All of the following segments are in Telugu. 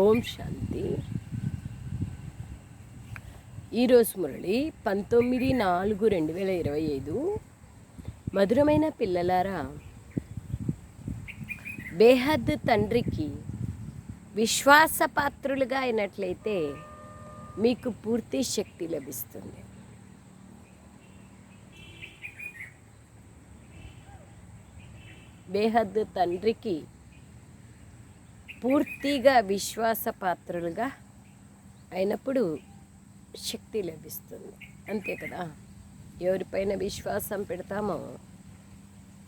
ఓం శాంతి. ఈరోజు మురళి పంతొమ్మిది నాలుగు రెండు వేల ఇరవై ఐదు. మధురమైన పిల్లలారా బేహద్ తండ్రికి విశ్వాసపాత్రులుగా అయినట్లయితే మీకు పూర్తి శక్తి లభిస్తుంది. బేహద్ తండ్రికి పూర్తిగా విశ్వాసపాత్రులుగా అయినప్పుడు శక్తి లభిస్తుంది. అంతే కదా? ఎవరిపైన విశ్వాసం పెడతామో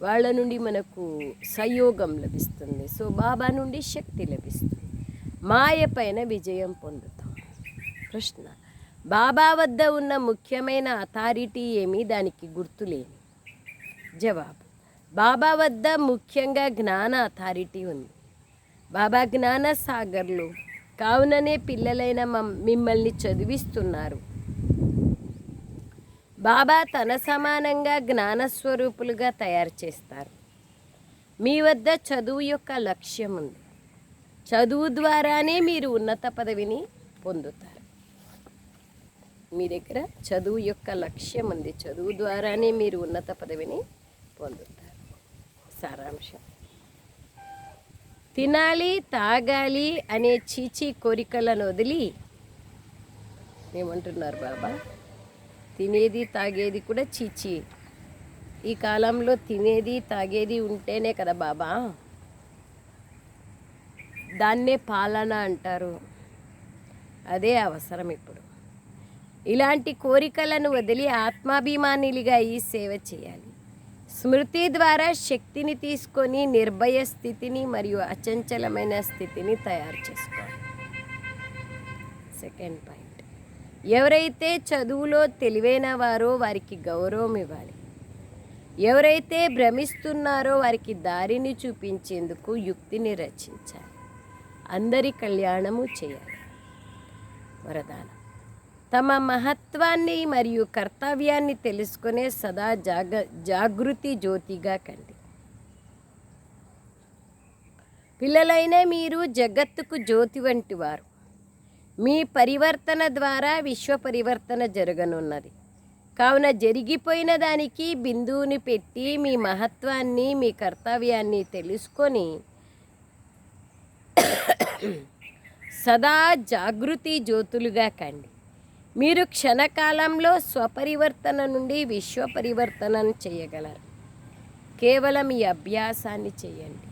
వాళ్ళ నుండి మనకు సంయోగం లభిస్తుంది. సో బాబా నుండి శక్తి లభిస్తుంది. మాయ పైన విజయం పొందుతాం. ప్రశ్న. బాబా వద్ద ఉన్న ముఖ్యమైన అథారిటీ ఏమి? దానికి గుర్తులేని జవాబు. బాబా వద్ద ముఖ్యంగా జ్ఞాన అథారిటీ ఉంది. బాబా జ్ఞాన సాగర్లు కావుననే పిల్లలైన మమ్- మిమ్మల్ని చదివిస్తున్నారు. బాబా తన సమానంగా జ్ఞానస్వరూపులుగా తయారు చేస్తారు. మీ వద్ద చదువు యొక్క లక్ష్యం ఉంది చదువు ద్వారానే మీరు ఉన్నత పదవిని పొందుతారు. మీ దగ్గర చదువు యొక్క లక్ష్యం ఉంది చదువు ద్వారానే మీరు ఉన్నత పదవిని పొందుతారు. సారాంశం. తినాలి తాగాలి అనే చీచీ కోరికలను వదిలి ఏమంటున్నారు బాబా? తినేది తాగేది కూడా చీచీ. ఈ కాలంలో తినేది తాగేది ఉంటేనే కదా బాబా? దాన్నే పాలన అంటారు. అదే అవసరం ఇప్పుడు. ఇలాంటి కోరికలను వదిలి ఆత్మాభిమానిలుగా ఈ సేవ చేయాలి. స్మృతి ద్వారా శక్తిని తీసుకొని నిర్భయ స్థితిని మరియు అచంచలమైన స్థితిని తయారు చేసుకోవాలి. సెకండ్ పాయింట్ ఎవరైతే చదువులో తెలివైన వారో వారికి గౌరవం ఇవ్వాలి. ఎవరైతే భ్రమిస్తున్నారో వారికి దారిని చూపించేందుకు యుక్తిని రచించాలి. అందరి కళ్యాణము చేయాలి. వరదానం. తమ మహత్వాన్ని మరియు కర్తవ్యాన్ని తెలుసుకునే సదా జాగ జాగృతి జ్యోతిగా కండి. పిల్లలైన మీరు జగత్తుకు జ్యోతి వంటి వారు. మీ పరివర్తన ద్వారా విశ్వ పరివర్తన జరగనున్నది. కావున జరిగిపోయిన దానికి బిందువుని పెట్టి మీ మహత్వాన్ని మీ కర్తవ్యాన్ని తెలుసుకొని సదా జాగృతి జ్యోతులుగా కండి. మీరు క్షణకాలంలో స్వపరివర్తన నుండి విశ్వ పరివర్తనం చేయగలరు. కేవలం ఈ అభ్యాసాన్ని చేయండి.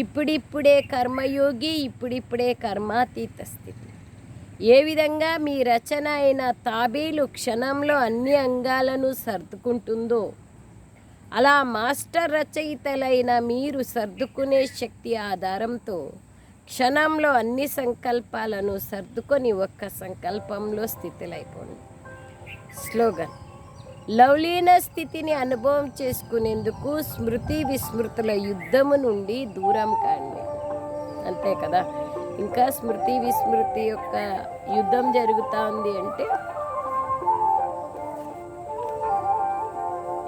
ఇప్పుడిప్పుడే కర్మయోగి ఇప్పుడిప్పుడే కర్మాతీత స్థితి. ఏ విధంగా మీ రచన అయిన తాబేలు క్షణంలో అన్ని అంగాలను సర్దుకుంటుందో అలా మాస్టర్ రచయితలైన మీరు సర్దుకునే శక్తి ఆధారంతో క్షణంలో అన్ని సంకల్పాలను సర్దుకొని ఒక్క సంకల్పంలో స్థితిలైపోండి. స్లోగన్. లవ్లీన స్థితిని అనుభవం చేసుకునేందుకు స్మృతి విస్మృతుల యుద్ధము నుండి దూరం కాండి. అంతే కదా? ఇంకా స్మృతి విస్మృతి యొక్క యుద్ధం జరుగుతూ ఉంది అంటే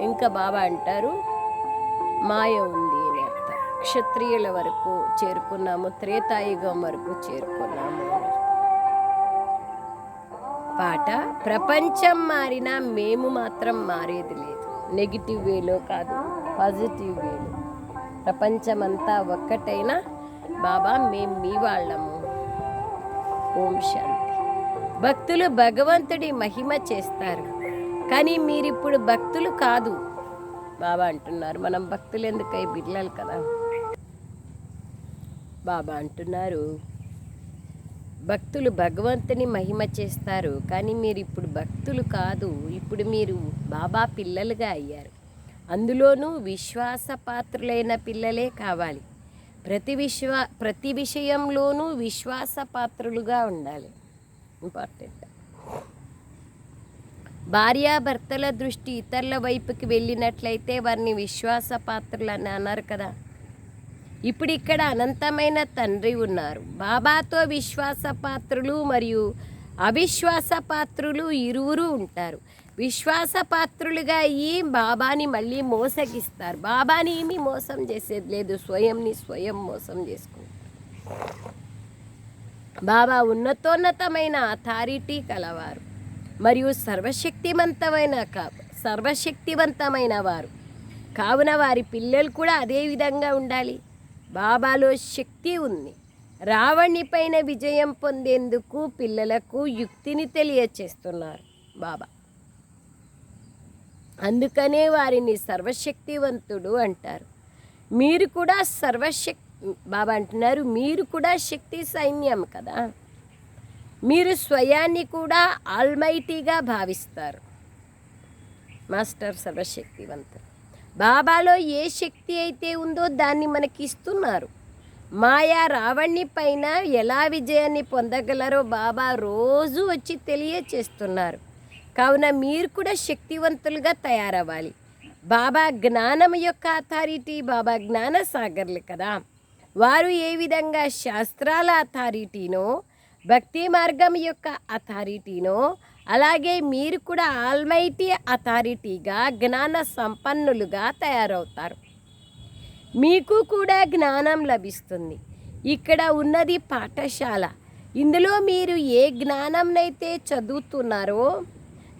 ఇంకా బాబా అంటారు మాయ ఉంది. క్షత్రియుల వరకు చేరుకున్నాము త్రేతాయుగం వరకు చేరుకున్నాము. పాట ప్రపంచం మారినా మేము మాత్రం మారేది లేదు. నెగిటివ్ వేలో కాదు పాజిటివ్ వేలో ప్రపంచమంతా ఒక్కటైనా బాబా మేము మీ వాళ్ళము. ఓం శాంతి. భక్తులు భగవంతుడి మహిమ చేస్తారు. కానీ మీరిప్పుడు భక్తులు కాదు బాబా అంటున్నారు. మనం భక్తులు ఎందుకై బిడ్డలు కదా? బాబా అంటున్నారు. భక్తులు భగవంతుని మహిమ చేస్తారు. కానీ మీరు ఇప్పుడు భక్తులు కాదు. ఇప్పుడు మీరు బాబా పిల్లలుగా అయ్యారు. అందులోనూ విశ్వాసపాత్రులైన పిల్లలే కావాలి. ప్రతి విశ్వ ప్రతి విషయంలోనూ విశ్వాసపాత్రులుగా ఉండాలి. ఇంపార్టెంట్. భార్యాభర్తల దృష్టి ఇతరుల వైపుకి వెళ్ళినట్లయితే వారిని విశ్వాసపాత్రులు అని అన్నారు కదా. ఇప్పుడు ఇక్కడ అనంతమైన తండ్రి ఉన్నారు. బాబాతో విశ్వాస పాత్రులు మరియు అవిశ్వాస పాత్రులు ఇరువురు ఉంటారు. విశ్వాస పాత్రులుగా అయ్యి బాబాని మళ్ళీ మోసగిస్తారు. బాబాని ఏమీ మోసం చేసేది లేదు. స్వయంని స్వయం మోసం చేసుకుంటారు. బాబా ఉన్నతోన్నతమైన అథారిటీ కలవారు మరియు సర్వశక్తివంతమైన సర్వశక్తివంతమైన వారు. కావున వారి పిల్లలు కూడా అదే విధంగా ఉండాలి. బాబాలో శక్తి ఉంది. రావణి పైన విజయం పొందేందుకు పిల్లలకు యుక్తిని తెలియచేస్తున్నారు బాబా. అందుకనే వారిని సర్వశక్తివంతుడు అంటారు. మీరు కూడా సర్వశక్ బాబా అంటున్నారు మీరు కూడా శక్తి సైన్యం కదా. మీరు స్వయాన్ని కూడా ఆల్మైటీగా భావిస్తారు. మాస్టర్ సర్వశక్తివంతుడు. బాబాలో ఏ శక్తి అయితే ఉందో దాన్ని మనకి ఇస్తున్నారు మాయా రావణ్ణి పైన ఎలా విజయాన్ని పొందగలరో బాబా రోజు వచ్చి తెలియచేస్తున్నారు. కావున మీరు కూడా శక్తివంతులుగా తయారవ్వాలి. బాబా జ్ఞానం యొక్క అథారిటీ బాబా జ్ఞాన సాగర్లు కదా. వారు ఏ విధంగా శాస్త్రాల అథారిటీనో భక్తి మార్గం యొక్క అథారిటీనో అలాగే మీరు కూడా ఆల్మైటీ అథారిటీగా జ్ఞాన సంపన్నులుగా తయారవుతారు. మీకు కూడా జ్ఞానం లభిస్తుంది. ఇక్కడ ఉన్నది పాఠశాల. ఇందులో మీరు ఏ జ్ఞానంనైతే చదువుతున్నారో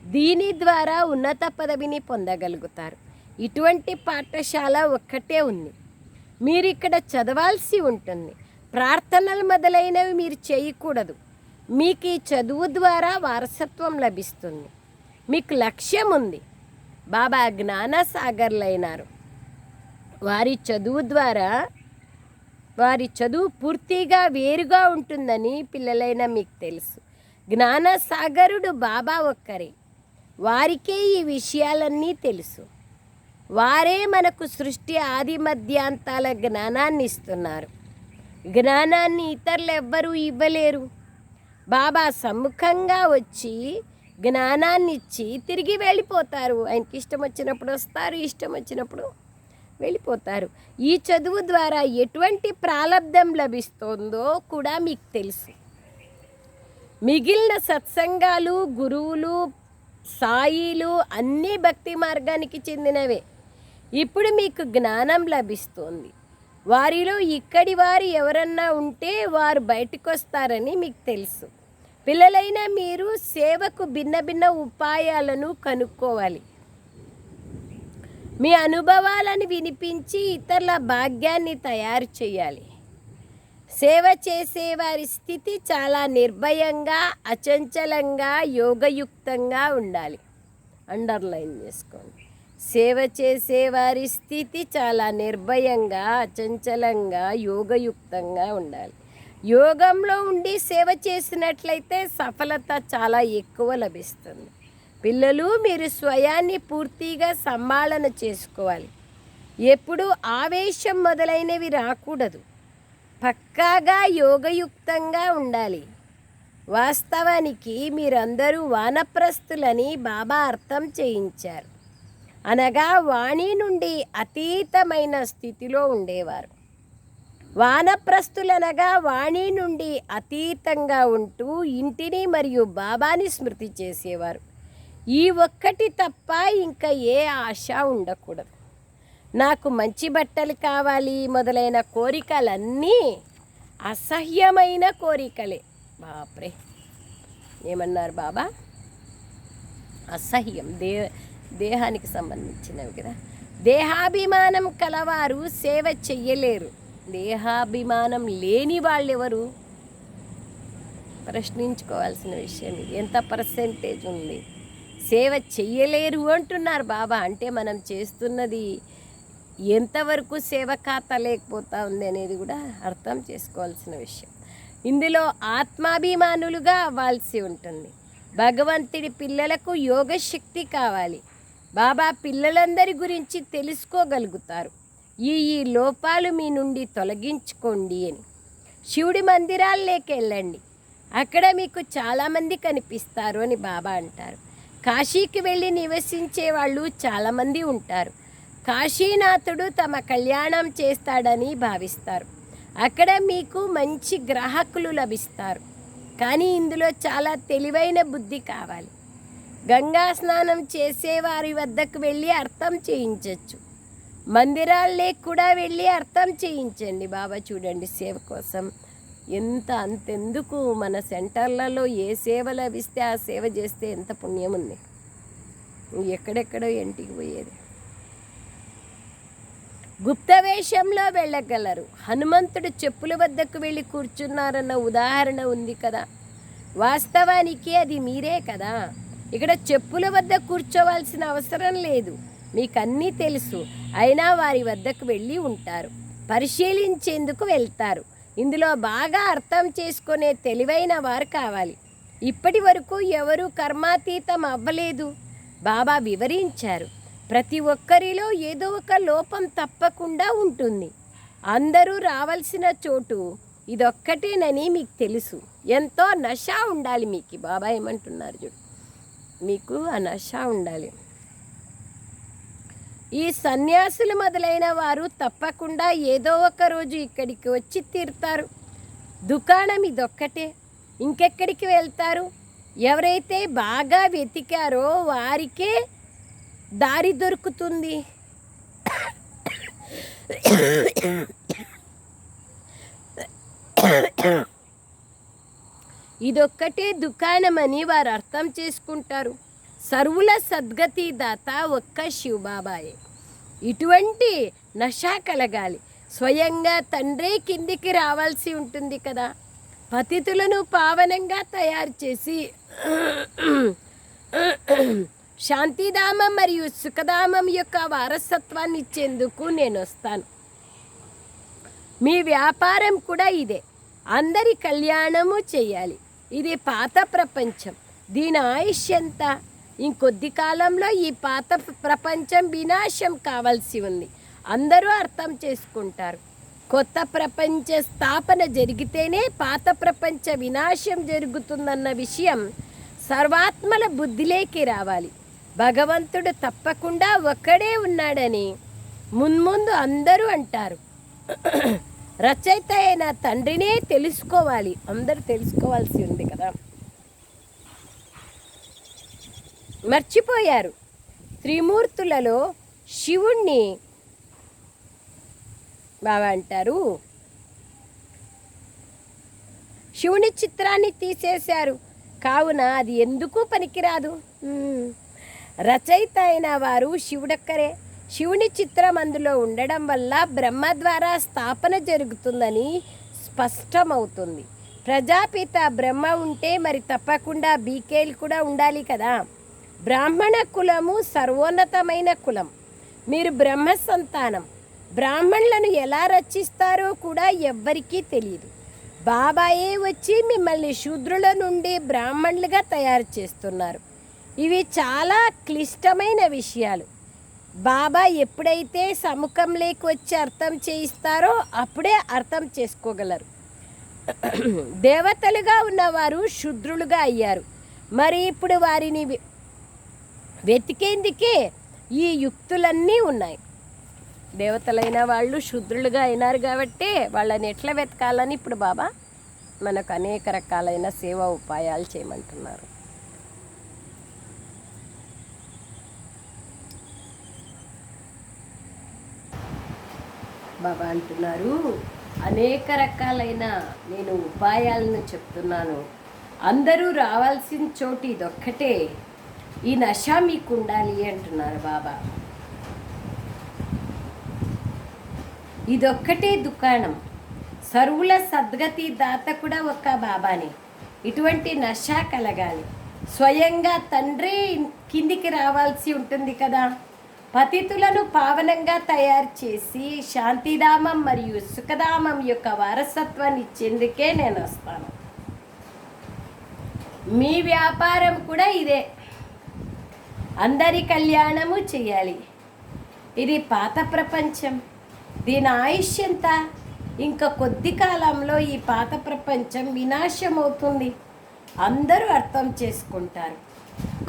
దీని ద్వారా ఉన్నత పదవిని పొందగలుగుతారు. ఇటువంటి పాఠశాల ఒక్కటే ఉంది. మీరు ఇక్కడ చదవాల్సి ఉంటుంది. ప్రార్థనలు మొదలైనవి మీరు చేయకూడదు. మీకు ఈ చదువు ద్వారా వారసత్వం లభిస్తుంది. మీకు లక్ష్యం ఉంది. బాబా జ్ఞానసాగర్లైనారు. వారి చదువు ద్వారా వారి చదువు పూర్తిగా వేరుగా ఉంటుందని పిల్లలైన మీకు తెలుసు. జ్ఞానసాగరుడు బాబా ఒక్కరే. వారికే ఈ విషయాలన్నీ తెలుసు. వారే మనకు సృష్టి ఆది మధ్యాంతాల జ్ఞానాన్ని ఇస్తున్నారు. జ్ఞానాన్ని ఇతరులు ఎవ్వరూ ఇవ్వలేరు. బాబా సమ్ముఖంగా వచ్చి జ్ఞానాన్ని ఇచ్చి తిరిగి వెళ్ళిపోతారు. ఆయనకి ఇష్టం వచ్చినప్పుడు వస్తారు ఇష్టం వచ్చినప్పుడు వెళ్ళిపోతారు. ఈ చదువు ద్వారా ఎటువంటి ప్రాలబ్ధం లభిస్తుందో కూడా మీకు తెలుసు. మిగిలిన సత్సంగాలు గురువులు సాయిలు అన్నీ భక్తి మార్గానికి చెందినవే. ఇప్పుడు మీకు జ్ఞానం లభిస్తుంది. వారిలో ఇక్కడి వారు ఎవరన్నా ఉంటే వారు బయటకు వస్తారని మీకు తెలుసు. పిల్లలైన మీరు సేవకు భిన్న భిన్న ఉపాయాలను కనుక్కోవాలి. మీ అనుభవాలను వినిపించి ఇతరుల భాగ్యాన్ని తయారు చేయాలి. సేవ చేసే వారి స్థితి చాలా నిర్భయంగా అచంచలంగా యోగయుక్తంగా ఉండాలి. అండర్లైన్ చేసుకోండి. సేవ చేసే వారి స్థితి చాలా నిర్భయంగా అచంచలంగా యోగయుక్తంగా ఉండాలి. యోగంలో ఉండి సేవ చేసినట్లయితే సఫలత చాలా ఎక్కువ లభిస్తుంది. పిల్లలు మీరు స్వయాన్ని పూర్తిగా సమ్మాళన చేసుకోవాలి. ఎప్పుడు ఆవేశం మొదలైనవి రాకూడదు. పక్కాగా యోగయుక్తంగా ఉండాలి. వాస్తవానికి మీరందరూ వానప్రస్తులని బాబా అర్థం చేయించారు. అనగా వాణి నుండి అతీతమైన స్థితిలో ఉండేవారు. వానప్రస్తులనగా వాణి నుండి అతీతంగా ఉంటూ ఇంటిని మరియు బాబాని స్మృతి చేసేవారు. ఈ ఒక్కటి తప్ప ఇంకా ఏ ఆశ ఉండకూడదు. నాకు మంచి బట్టలు కావాలి మొదలైన కోరికలన్నీ అసహ్యమైన కోరికలే. బాప్రే! ఏమన్నారు బాబా? అసహ్యం. దే దేహానికి సంబంధించినవి కదా. దేహాభిమానం కలవారు సేవ చెయ్యలేరు. దేహాభిమానం లేని వాళ్ళు ఎవరు ప్రశ్నించుకోవాల్సిన విషయం ఇది. ఎంత పర్సెంటేజ్ ఉంది? సేవ చెయ్యలేరు అంటున్నారు బాబా. అంటే మనం చేస్తున్నది ఎంతవరకు సేవ ఖాతా లేకపోతా ఉంది అనేది కూడా అర్థం చేసుకోవాల్సిన విషయం. ఇందులో ఆత్మాభిమానులుగా అవ్వాల్సి ఉంటుంది. భగవంతుడి పిల్లలకు యోగశక్తి కావాలి. బాబా పిల్లలందరి గురించి తెలుసుకోగలుగుతారు. ఈ ఈ లోపాలు మీ నుండి తొలగించుకోండి అని. శివుడి మందిరాల్లోకి వెళ్ళండి. అక్కడ మీకు చాలామంది కనిపిస్తారు అని బాబా అంటారు. కాశీకి వెళ్ళి నివసించే వాళ్ళు చాలామంది ఉంటారు. కాశీనాథుడు తమ కళ్యాణం చేస్తాడని భావిస్తారు. అక్కడ మీకు మంచి గ్రాహకులు లభిస్తారు. కానీ ఇందులో చాలా తెలివైన బుద్ధి కావాలి. గంగా స్నానం చేసే వారి వద్దకు వెళ్ళి అర్థం చేయించవచ్చు మందిరాల్లో కూడా వెళ్ళి అర్థం చేయించండి బాబా చూడండి సేవ కోసం. ఎంత అంతెందుకు? మన సెంటర్లలో ఏ సేవ లభిస్తే ఆ సేవ చేస్తే ఎంత పుణ్యం ఉంది? ఎక్కడెక్కడో ఇంటికి పోయేది. గుప్త వేషంలో వెళ్ళగలరు. హనుమంతుడు చెప్పుల వద్దకు వెళ్ళి కూర్చున్నారన్న ఉదాహరణ ఉంది కదా. వాస్తవానికి అది మీరే కదా. ఇక్కడ చెప్పుల వద్ద కూర్చోవలసిన అవసరం లేదు. మీకు అన్నీ తెలుసు. అయినా వారి వద్దకు వెళ్ళి ఉంటారు. పరిశీలించేందుకు వెళ్తారు. ఇందులో బాగా అర్థం చేసుకునే తెలివైన వారు కావాలి. ఇప్పటి వరకు ఎవరు కర్మాతీతం అవ్వలేదు. బాబా వివరించారు. ప్రతి ఒక్కరిలో ఏదో ఒక లోపం తప్పకుండా ఉంటుంది. అందరూ రావాల్సిన చోటు ఇదొక్కటేనని మీకు తెలుసు. ఎంతో నష ఉండాలి మీకు. బాబా ఏమంటున్నారు చూడు. మీకు అనశ ఉండాలి. ఈ సన్యాసులు మొదలైన వారు తప్పకుండా ఏదో ఒక రోజు ఇక్కడికి వచ్చి తీరుతారు. దుకాణం ఇదొక్కటే. ఇంకెక్కడికి వెళ్తారు? ఎవరైతే బాగా వెతికారో వారికే దారి దొరుకుతుంది. ఇదొక్కటే దుకాణమని వారు అర్థం చేసుకుంటారు. సర్వుల సద్గతి దాత ఒక్క శివబాబాయే. ఇటువంటి నష కలగాలి. స్వయంగా తండ్రే కిందికి రావాల్సి ఉంటుంది కదా. పతితులను పావనంగా తయారు చేసి శాంతిధామం మరియు సుఖధామం యొక్క వారసత్వాన్ని ఇచ్చేందుకు నేను వస్తాను. మీ వ్యాపారం కూడా ఇదే. అందరి కళ్యాణము చేయాలి. ఇది పాత ప్రపంచం. దీని ఆయుష్ ఎంత? ఇంకొద్ది కాలంలో ఈ పాత ప్రపంచం వినాశం కావాల్సి ఉంది. అందరూ అర్థం చేసుకుంటారు. కొత్త ప్రపంచ స్థాపన జరిగితేనే పాత ప్రపంచ వినాశం జరుగుతుందన్న విషయం సర్వాత్మల బుద్ధిలోకి రావాలి. భగవంతుడు తప్పకుండా ఒక్కడే ఉన్నాడని మున్ముందు అందరూ అంటారు. రచయిత అయిన తండ్రినే తెలుసుకోవాలి. అందరూ తెలుసుకోవాల్సి ఉంది కదా. మర్చిపోయారు. త్రిమూర్తులలో శివుణ్ణి బాబా అంటారు. శివుని చిత్రాన్ని తీసేశారు. కావున అది ఎందుకు పనికిరాదు. రచయిత అయిన వారు శివుడక్కరే. శివుని చిత్రం అందులో ఉండడం వల్ల బ్రహ్మ ద్వారా స్థాపన జరుగుతుందని స్పష్టమవుతుంది. ప్రజాపిత బ్రహ్మ ఉంటే మరి తప్పకుండా బీకేల్ కూడా ఉండాలి కదా. బ్రాహ్మణ కులము సర్వోన్నతమైన కులం. మీరు బ్రహ్మ సంతానం. బ్రాహ్మణులను ఎలా రచిస్తారో కూడా ఎవ్వరికీ తెలియదు బాబాయే వచ్చి మిమ్మల్ని శూద్రుల నుండి బ్రాహ్మణులుగా తయారు చేస్తున్నారు. ఇవి చాలా క్లిష్టమైన విషయాలు. బాబా ఎప్పుడైతే సముఖంలోకి వచ్చి అర్థం చేయిస్తారో అప్పుడే అర్థం చేసుకోగలరు. దేవతలుగా ఉన్నవారు శుద్రులుగా అయ్యారు. మరి ఇప్పుడు వారిని వెతికేందుకే ఈ యుక్తులన్నీ ఉన్నాయి. దేవతలైన వాళ్ళు శుద్రులుగా అయినారు కాబట్టి వాళ్ళని ఎట్లా వెతకాలని ఇప్పుడు బాబా? మనకు అనేక రకాలైన సేవా ఉపాయాలు చేయమంటున్నారు. బాబా అంటున్నారు. అనేక రకాలైన నేను ఉపాయాలను చెప్తున్నాను. అందరూ రావాల్సిన చోటు ఇదొక్కటే. ఈ నష మీకు ఉండాలి అంటున్నారు బాబా. ఇదొక్కటే దుకాణం. సరువుల సద్గతి దాత కూడా ఒక్క బాబానే. ఇటువంటి నష కలగాలి. స్వయంగా తండ్రి కిందికి రావాల్సి ఉంటుంది కదా. పతితులను పావనంగా తయారు చేసి శాంతిధామం మరియు సుఖధామం యొక్క వారసత్వాన్ని ఇచ్చేందుకే నేను వస్తాను. మీ వ్యాపారం కూడా ఇదే. అందరి కళ్యాణము చేయాలి. ఇది పాత ప్రపంచం. దీని ఆయుష్ ఎంత? ఇంకా కొద్ది కాలంలో ఈ పాత ప్రపంచం వినాశం అవుతుంది అందరూ అర్థం చేసుకుంటారు.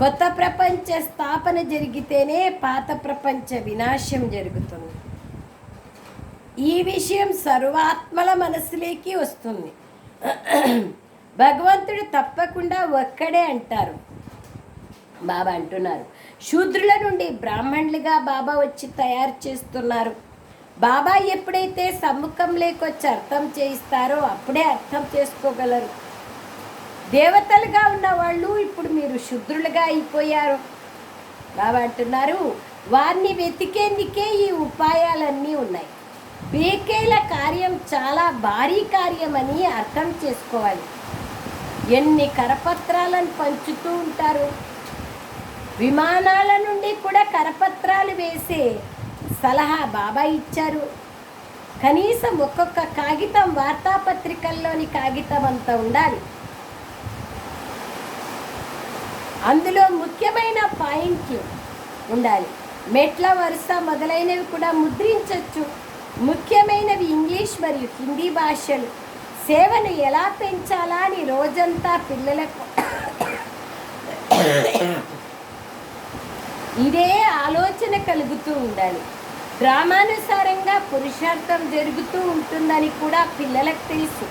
కొత్త ప్రపంచ స్థాపన జరిగితేనే పాత ప్రపంచ వినాశం జరుగుతుంది. ఈ విషయం సర్వాత్మల మనసులోకి వస్తుంది. భగవంతుడు తప్పకుండా ఒక్కడే అంటారు. బాబా అంటున్నారు. శూద్రుల నుండి బ్రాహ్మణులుగా బాబా వచ్చి తయారు చేస్తున్నారు. బాబా ఎప్పుడైతే సమ్ముఖం లేకొచ్చి అర్థం చేయిస్తారో అప్పుడే అర్థం చేసుకోగలరు. దేవతలుగా ఉన్న వాళ్ళు ఇప్పుడు మీరు శుద్రులుగా అయిపోయారు. బాబా అంటున్నారు వారిని వెతికేందుకే ఈ ఉపాయాలన్నీ ఉన్నాయి. బేకేల కార్యం చాలా భారీ కార్యమని అర్థం చేసుకోవాలి. ఎన్ని కరపత్రాలను పంచుతూ ఉంటారు? విమానాల నుండి కూడా కరపత్రాలు వేసే సలహా బాబా ఇచ్చారు. కనీసం ఒక్కొక్క కాగితం వార్తాపత్రికల్లోని కాగితం అంత ఉండాలి. అందులో ముఖ్యమైన పాయింట్లు ఉండాలి. మెట్ల వరుస మొదలైనవి కూడా ముద్రించవచ్చు ముఖ్యమైనవి ఇంగ్లీష్ మరియు హిందీ భాషలు. సేవను ఎలా పెంచాలా అని రోజంతా పిల్లలకు ఇదే ఆలోచన కలుగుతూ ఉండాలి. డ్రామానుసారంగా పురుషార్థం జరుగుతూ ఉంటుందని కూడా పిల్లలకు తెలుసు.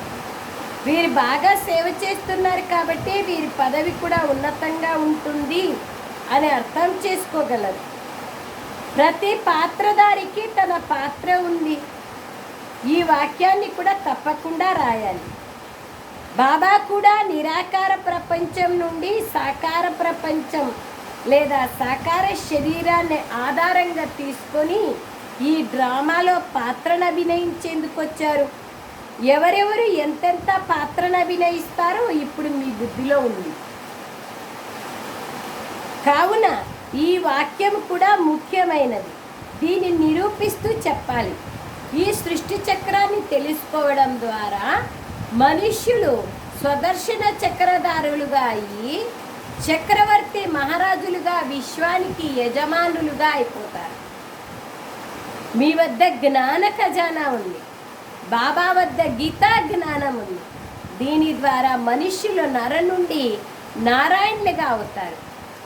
వీరు బాగా సేవ చేస్తున్నారు కాబట్టి వీరి పదవి కూడా ఉన్నతంగా ఉంటుంది అని అర్థం చేసుకోగలరు. ప్రతి పాత్రధారికి తన పాత్ర ఉంది. ఈ వాక్యాన్ని కూడా తప్పకుండా రాయాలి. బాబా కూడా నిరాకార ప్రపంచం నుండి సాకార ప్రపంచం లేదా సాకార శరీరాన్ని ఆధారంగా తీసుకొని ఈ డ్రామాలో పాత్రను అభినయించేందుకు వచ్చారు. ఎవరెవరు ఎంతెంత పాత్రను అభినయిస్తారో ఇప్పుడు మీ బుద్ధిలో ఉంది. కావున ఈ వాక్యం కూడా ముఖ్యమైనది. దీన్ని నిరూపిస్తూ చెప్పాలి. ఈ సృష్టి చక్రాన్ని తెలుసుకోవడం ద్వారా మనుష్యులు స్వదర్శన చక్రధారులుగా అయ్యి చక్రవర్తి మహారాజులుగా విశ్వానికి యజమానులుగా అయిపోతారు. మీ వద్ద జ్ఞాన ఖజానా ఉంది. బాబా వద్ద గీతా జ్ఞానం ఉంది దీని ద్వారా మనుష్యులు నర నుండి నారాయణులుగా అవుతారు.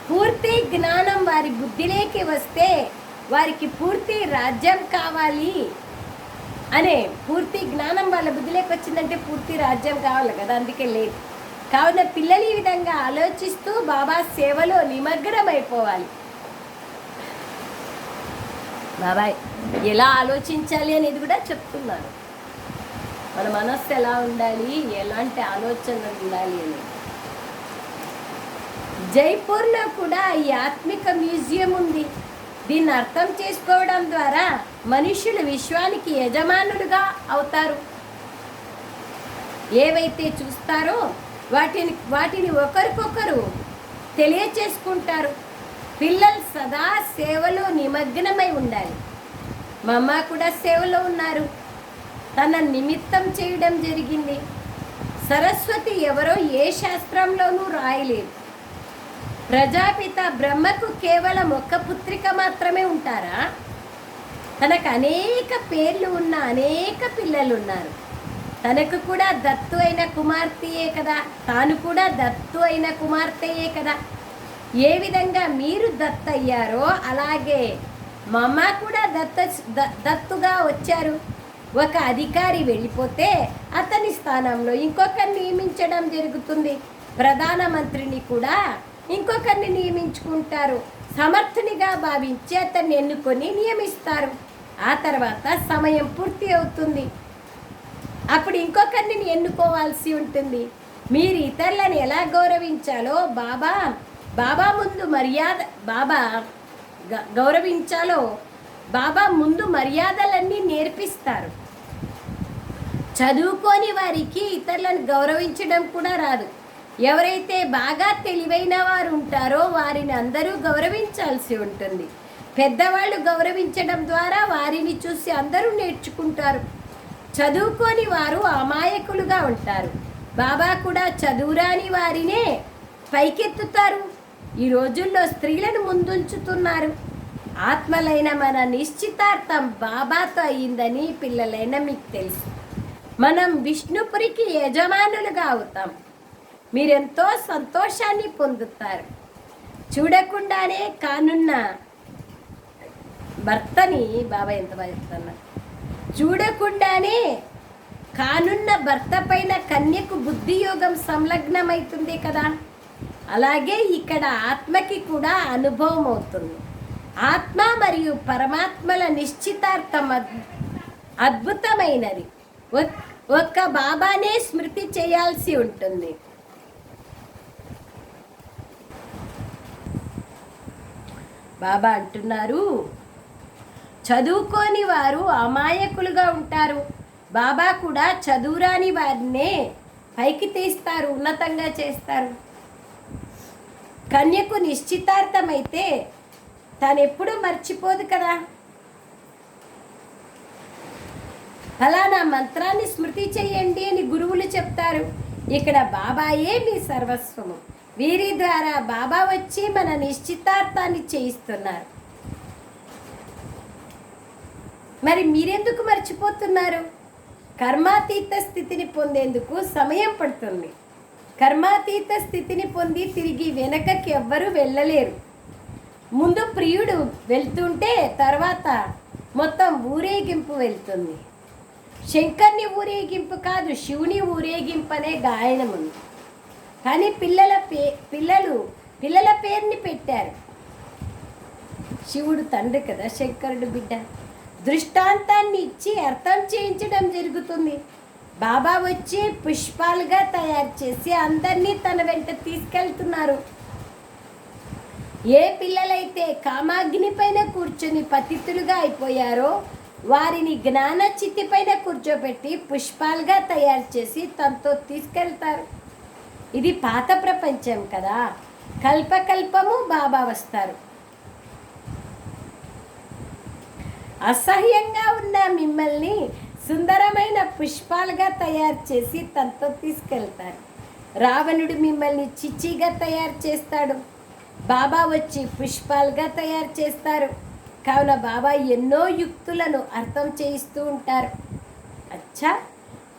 పూర్తి జ్ఞానం వారి బుద్ధిలోకి వస్తే వారికి పూర్తి రాజ్యం కావాలి. అనే పూర్తి జ్ఞానం వాళ్ళ బుద్ధిలోకి వచ్చిందంటే పూర్తి రాజ్యం కావాలి కదా అందుకే లేదు. కావున పిల్లలు ఈ విధంగా ఆలోచిస్తూ బాబా సేవలో నిమగ్నమైపోవాలి. బాబాయ్ ఎలా ఆలోచించాలి అనేది కూడా చెప్తున్నారు. మన మనస్సు ఎలా ఉండాలి? ఎలాంటి ఆలోచనలు ఉండాలి అని. జైపూర్లో కూడా ఈ ఆత్మిక మ్యూజియం ఉంది. దీన్ని అర్థం చేసుకోవడం ద్వారా మనుషులు విశ్వానికి యజమానులుగా అవుతారు. ఏవైతే చూస్తారో వాటిని వాటిని ఒకరికొకరు తెలియచేసుకుంటారు. పిల్లలు సదా సేవలో నిమగ్నమై ఉండాలి. మా అమ్మ కూడా సేవలో ఉన్నారు. తన నిమిత్తం చేయడం జరిగింది. సరస్వతి ఎవరో ఏ శాస్త్రంలోనూ రాయలేదు. ప్రజాపిత బ్రహ్మకు కేవలం ఒక్క పుత్రిక మాత్రమే ఉంటారా? తనకు అనేక పేర్లు ఉన్న అనేక పిల్లలు ఉన్నారు తనకు కూడా దత్తు అయిన కుమార్తెయే కదా. తాను కూడా దత్తు అయిన కుమార్తెయే కదా. ఏ విధంగా మీరు దత్తయ్యారో అలాగే మా అమ్మ కూడా దత్త దత్తుగా వచ్చారు. ఒక అధికారి వెళ్ళిపోతే అతని స్థానంలో ఇంకొకరిని నియమించడం జరుగుతుంది. ప్రధానమంత్రిని కూడా ఇంకొకరిని నియమించుకుంటారు. సమర్థునిగా భావించి అతన్ని ఎన్నుకొని నియమిస్తారు. ఆ తర్వాత సమయం పూర్తి అవుతుంది. అప్పుడు ఇంకొకరిని ఎన్నుకోవాల్సి ఉంటుంది. మీరు ఇతరులను ఎలా గౌరవించాలో బాబా బాబా ముందు మర్యాద బాబా గ- గౌరవించాలో బాబా ముందు మర్యాదలన్నీ నేర్పిస్తారు. చదువుకోని వారికి ఇతరులను గౌరవించడం కూడా రాదు. ఎవరైతే బాగా తెలివైన వారు ఉంటారో వారిని అందరూ గౌరవించాల్సి ఉంటుంది. పెద్దవాళ్ళు గౌరవించడం ద్వారా వారిని చూసి అందరూ నేర్చుకుంటారు. చదువుకోని వారు అమాయకులుగా ఉంటారు. బాబా కూడా చదువురాని వారినే పైకెత్తుతారు. ఈ రోజుల్లో స్త్రీలను ముందుంచుతున్నారు. ఆత్మలైన మన నిశ్చితార్థం బాబాతో అయిందని పిల్లలైన మీకు తెలుసు. మనం విష్ణుపురికి యజమానులుగా అవుతాం. మీరెంతో సంతోషాన్ని పొందుతారు. చూడకుండానే కానున్న భర్తని బాబా ఎంత బాగా చూడకుండానే కానున్న భర్త పైన కన్యకు బుద్ధి యోగం సంలగ్నమవుతుంది కదా? అలాగే ఇక్కడ ఆత్మకి కూడా అనుభవం అవుతుంది. ఆత్మ మరియు పరమాత్మల నిశ్చితార్థం అద్- అద్భుతమైనది. ఒక్క బాబానే స్మృతి చేయాల్సి ఉంటుంది. బాబా అంటున్నారు చదువుకోని వారు అమాయకులుగా ఉంటారు. బాబా కూడా చదువురాని వారినే పైకి తీస్తారు ఉన్నతంగా చేస్తారు. కన్యకు నిశ్చితార్థమైతే తాను ఎప్పుడూ మర్చిపోదు కదా. ఫలానా మంత్రాన్ని స్మృతి చేయండి అని గురువులు చెప్తారు. ఇక్కడ బాబాయే మీ సర్వస్వము. వీరి ద్వారా బాబా వచ్చి మన నిశ్చితార్థాన్ని చేయిస్తున్నారు. మరి మీరెందుకు మర్చిపోతున్నారు? కర్మాతీత స్థితిని పొందేందుకు సమయం పడుతుంది. కర్మాతీత స్థితిని పొంది తిరిగి వెనకకి ఎవ్వరూ వెళ్ళలేరు. ముందు ప్రియుడు వెళ్తుంటే తర్వాత మొత్తం ఊరేగింపు వెళ్తుంది. శంకర్ని ఊరేగింపు కాదు శివుని ఊరేగింపు అనే గాయనం ఉంది. కానీ పిల్లల పే పిల్లలు పిల్లల పేరుని పెట్టారు. శివుడు తండ్రి కదా శంకరుడు బిడ్డ. దృష్టాంతాన్ని ఇచ్చి అర్థం చేయించడం జరుగుతుంది. బాబా వచ్చి పుష్పాలుగా తయారు చేసి అందరినీ తన వెంట తీసుకెళ్తున్నారు. ఏ పిల్లలైతే కామాగ్ని పైన కూర్చొని పతితులుగా అయిపోయారో వారిని జ్ఞాన చిత్తి పైన కూర్చోబెట్టి పుష్పాలుగా తయారు చేసి తనతో తీసుకెళ్తారు. ఇది పాత ప్రపంచం కదా. కల్పకల్పము బాబా వస్తారు. అసహ్యంగా ఉన్న మిమ్మల్ని సుందరమైన పుష్పాలుగా తయారు చేసి తనతో తీసుకెళ్తారు. రావణుడు మిమ్మల్ని చిచ్చిగా తయారు చేస్తాడు. బాబా వచ్చి పుష్పాలుగా తయారు చేస్తారు కావున బాబా ఎన్నో యుక్తులను అర్థం చేయిస్తూ ఉంటారు अच्छा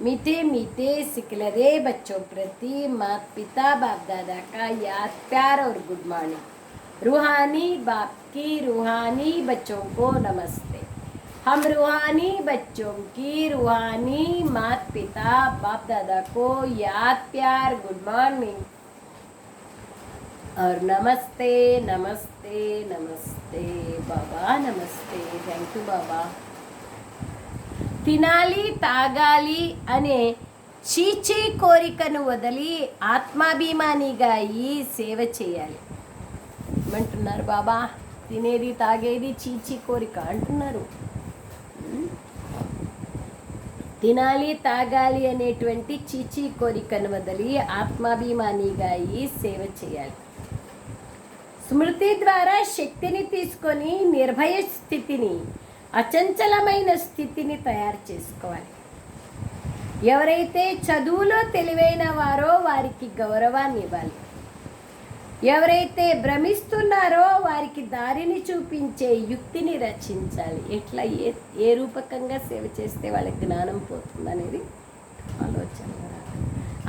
मीठे मीठे सिकलरे बच्चों प्रति माता पिता बाप दादा का याद प्यार और गुड मॉर्निंग रूहानी बाप की रूहानी बच्चों को नमस्ते हम रूहानी बच्चों की रूहानी माता पिता बाप दादा को याद प्यार गुड मॉर्निंग और नमस्ते नमस्ते नमस्ते बाबा नमस्ते थैंक यू बाबा తినాలి తాగాలి అనే చీచీ కోరికను వదిలి ఆత్మాభిమానిగా అయ్యి సేవ చేయాలి ఏమంటున్నారు బాబా తినేది తాగేది చీచీ కోరిక అంటున్నారు ఉమ్. తినాలి తాగాలి అనేటువంటి చీచీ కోరికను వదిలి ఆత్మాభిమానిగా అయ్యి సేవ చేయాలి స్మృతి ద్వారా శక్తిని తీసుకొని నిర్భయ స్థితిని అచంచలమైన స్థితిని తయారు చేసుకోవాలి. ఎవరైతే చదువులో తెలివైన వారో వారికి గౌరవాన్ని ఇవ్వాలి. ఎవరైతే భ్రమిస్తున్నారో వారికి దారిని చూపించే యుక్తిని రచించాలి. ఎట్లా ఏ ఏ రూపకంగా సేవ చేస్తే వాళ్ళకి జ్ఞానం పోతుంది అనేది ఆలోచన.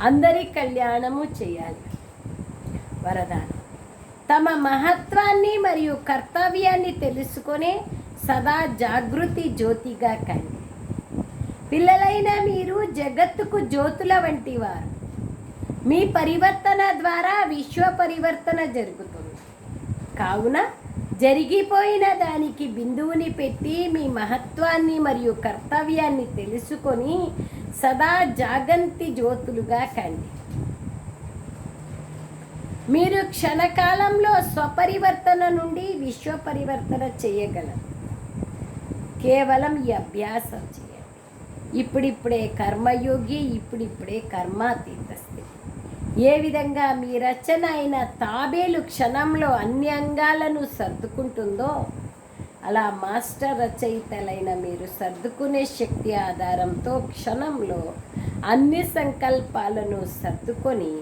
అందరి కళ్యాణము చేయాలి. వరదానం. తమ మహత్వాన్ని మరియు కర్తవ్యాన్ని తెలుసుకొని సదా జాగృతి జ్యోతిగా కండి. పిల్లలైన మీరు జగత్తుకు జ్యోతుల వంటి వారు మీ పరివర్తన ద్వారా విశ్వ పరివర్తన జరుగుతుంది. కావున జరిగిపోయిన దానికి బిందువుని పెట్టి మీ మహత్వాన్ని మరియు కర్తవ్యాన్ని తెలుసుకొని సదా జాగంతి జ్యోతులుగా కండి. మీరు క్షణకాలంలో స్వపరివర్తన నుండి విశ్వ పరివర్తన చేయగలరు. కేవలం ఈ అభ్యాసం చేయండి. ఇప్పుడిప్పుడే కర్మయోగి ఇప్పుడిప్పుడే కర్మాతీత స్థితి ఏ విధంగా మీ రచన అయిన తాబేలు క్షణంలో అన్ని అంగాలను సర్దుకుంటుందో అలా మాస్టర్ రచయితలైన మీరు సర్దుకునే శక్తి ఆధారంతో క్షణంలో అన్ని సంకల్పాలను సర్దుకొని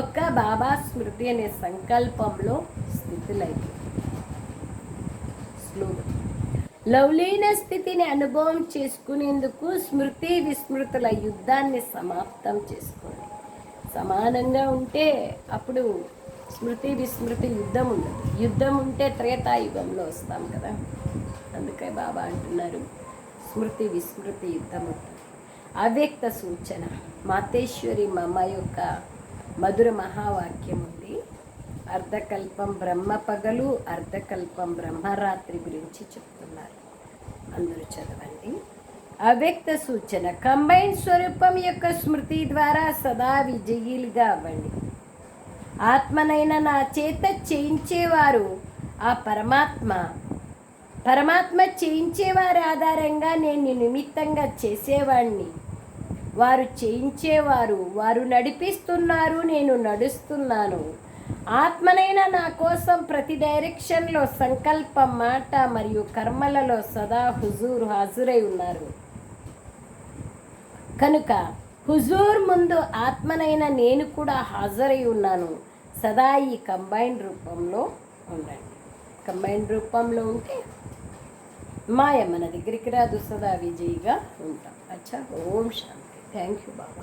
ఒక్క బాబా స్మృతి అనే సంకల్పంలో స్థితులైంది స్లోగన్ లవ్లీన స్థితిని అనుభవం చేసుకునేందుకు స్మృతి విస్మృతుల యుద్ధాన్ని సమాప్తం చేసుకోండి. సమానంగా ఉంటే అప్పుడు స్మృతి విస్మృతి యుద్ధం ఉండదు. యుద్ధం ఉంటే త్రేతాయుగంలో వస్తాం కదా. అందుకే బాబా అంటున్నారు స్మృతి విస్మృతి యుద్ధం అవ్యక్త సూచన. మాతేశ్వరి మమ్మ యొక్క మధుర మహావాక్యం ఉంది. అర్ధకల్పం బ్రహ్మ పగలు అర్ధకల్పం బ్రహ్మరాత్రి గురించి చెప్తున్నారు. అందరూ చదవండి. అవ్యక్త సూచన. కంబైన్ స్వరూపం యొక్క స్మృతి ద్వారా సదా విజయీలుగా అవ్వండి. ఆత్మనైన నా చేత చేయించేవారు ఆ పరమాత్మ. పరమాత్మ చేయించేవారి ఆధారంగా నేను నిమిత్తంగా చేసేవాడిని వారు చేయించేవారు వారు నడిపిస్తున్నారు నేను నడుస్తున్నాను. ఆత్మనైనా నా కోసం ప్రతి డైరెక్షన్లో సంకల్పం మాట మరియు కర్మలలో సదా హుజూర్ హాజరై ఉన్నారు. కనుక హుజూర్ ముందు ఆత్మనైన నేను కూడా హాజరై ఉన్నాను. సదా ఈ కంబైన్ రూపంలో ఉండండి. కంబైన్ రూపంలో ఉంటే మాయ మన దగ్గరికి రాదు సదా విజయిగా ఉంటాం. అచ్చా ఓం శాంతి. Thank you Baba